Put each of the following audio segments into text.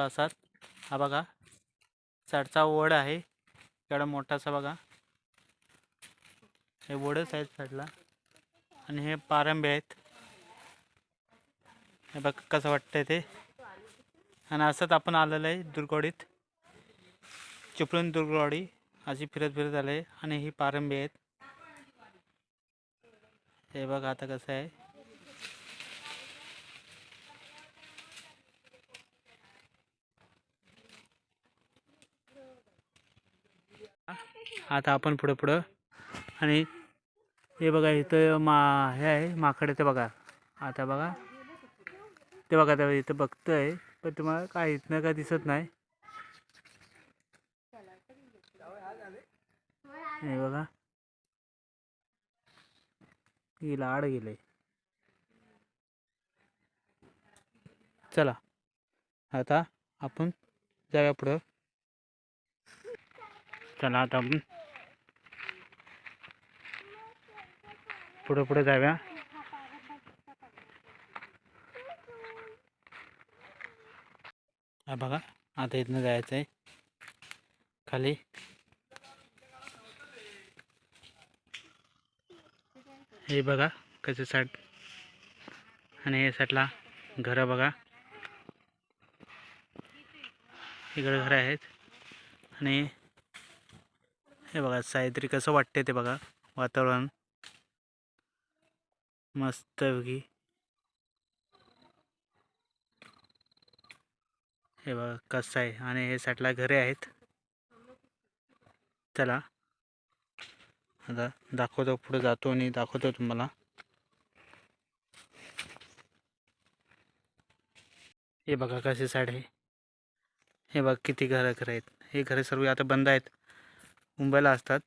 असाच हा बघा. साईडचा वड आहे. इकडं मोठासा बघा. हे वडच आहेत साडला आणि हे पारंबे आहेत. हे बघ कसं वाटतंय ते. आणि असंच आपण आलेलं आहे दुर्गवाडीत चिपळूण दुर्गवाडी अशी फिरत फिरत आलं आहे आणि ही पारंबी आहेत. हे बघ आता कसं आहे. आता आपण पुढं पुढं. आणि हे बघा इथं मा हे आहे माकडे ते बघा. आता बघा. ते बघा ते इथं बघतंय पण तुम्हाला काय इथनं काय दिसत नाही. हे बघा. गेला आड गेले. चला. आता आपण जाऊया पुढं. चला आता आपण पुढं पुढं जाव्या. हा बघा आता इथनं जायचं आहे खाली. हे बघा कसं साठ. आणि हे साईडला घरं बघा. इकडे घरं आहेत. आणि हे बघा सायत्री कसं वाटते ते बघा वातावरण. मस्त पैकी. हे बघा कसं आहे. आणि हे साईडला घरे आहेत. चला. आता दाखवतो पुढे जातो आणि दाखवतो तुम्हाला. हे बघा कशी साईड आहे. हे बघा किती घरं घर आहेत. हे घरे सर्व आता बंद आहेत. मुंबईला असतात.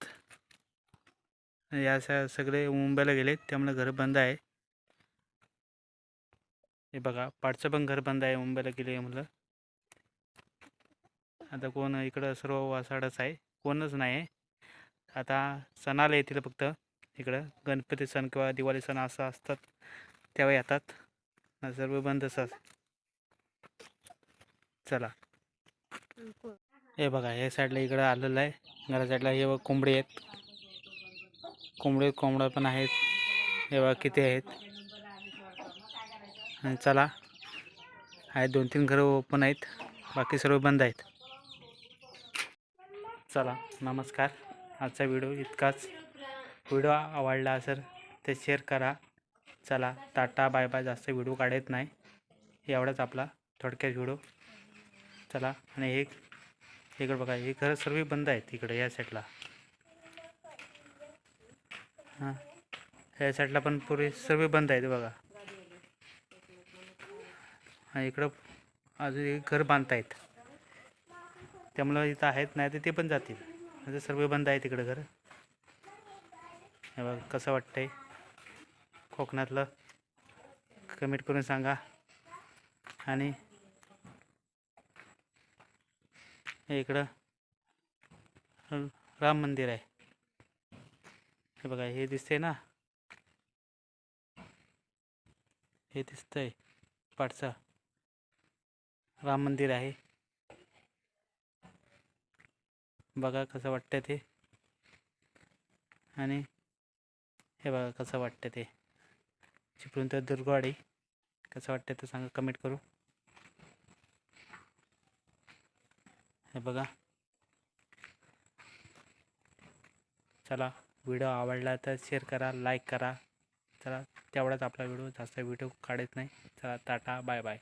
या सगळे मुंबईला गेलेत त्यामुळे घर बंद आहे. हे बघा पाठचं पण घर बंद आहे मुंबईला गेले म्हणलं आता कोण इकडं सर्व वासाडच आहे कोणच नाही आहे. आता सणाला येतील फक्त इकडं गणपती सण किंवा दिवाळी सण असं असतात तेव्हा येतात. सर्व बंद असतात चला. हे बघा हे साईडला इकडं आलेलं आहे घरा साईडला हे कोंबडी आहेत. कोंबडे कोंबड्या पण आहेत. हे किती आहेत. आणि चला आहेत दोन तीन घरं ओपन आहेत. बाकी सर्व बंद आहेत. चला नमस्कार. आजचा व्हिडिओ इतकाच. व्हिडिओ आवडला असेल ते शेअर करा. चला टाटा बाय बाय जास्त व्हिडिओ काढत नाही. एवढाच आपला थोडक्यात व्हिडिओ. चला आणि हे इकडं बघा हे घरं सर्व बंद आहेत इकडे या साईडला हां. या साईडला पण पुरे सर्व बंद आहेत बघा. हां इकडं अजून एक घर बांधतायत. त्यामुळं इथं आहेत नाही तर ते पण जातील. म्हणजे सर्व बंद आहेत इकडं घर. हे बघा कसं वाटतंय? कोकणातलं कमेंट करून सांगा. आणि इकडं राम मंदिर आहे. हे बघा हे दिसते ना? हे दिसतंय पाठचा. राम मंदिर आहे. बघा कसं वाटतं ते. आणि हे बघा कसं वाटतं ते. चिपळूण तर दुर्गवाडी कसं वाटतं ते सांगा कमेंट करू. हे बघा. चला. व्हिडिओ आवडला तर शेअर करा लाईक करा. चला तेवढाच आपला व्हिडिओ जास्त व्हिडिओ काढत नाही. चला टाटा बाय बाय